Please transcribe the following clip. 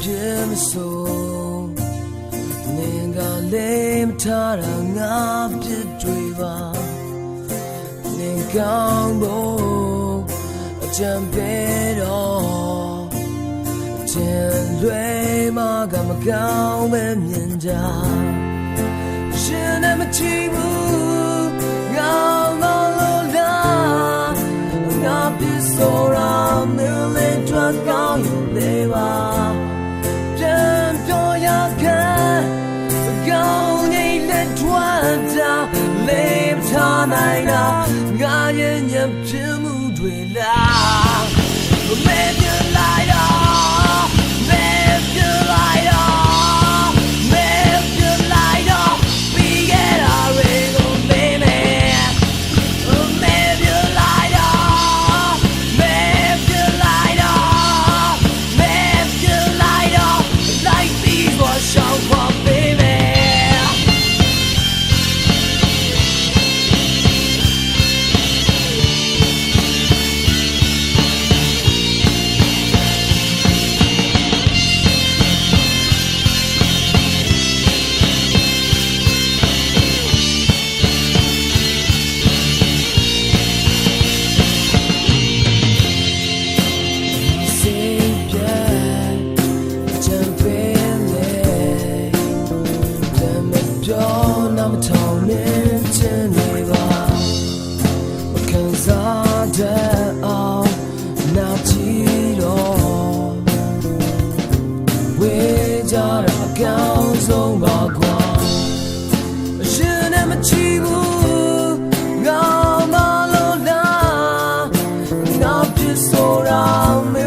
ပြင်းမစိုးနင်ကလေးမထားတာငါပြစ်တွေပါနင်ကောင်းဖို့အကြံပေးတော့အကျဉ်လွဲမှာကမကောင်းပဲမြင်ကြရှင်နဲ့မချီဘူး လေးထွက်ကောင်းอยู่လေးပါပြန်ပြောရခံကောင်းနေလက်ထွက်တာလေးထားနို Around me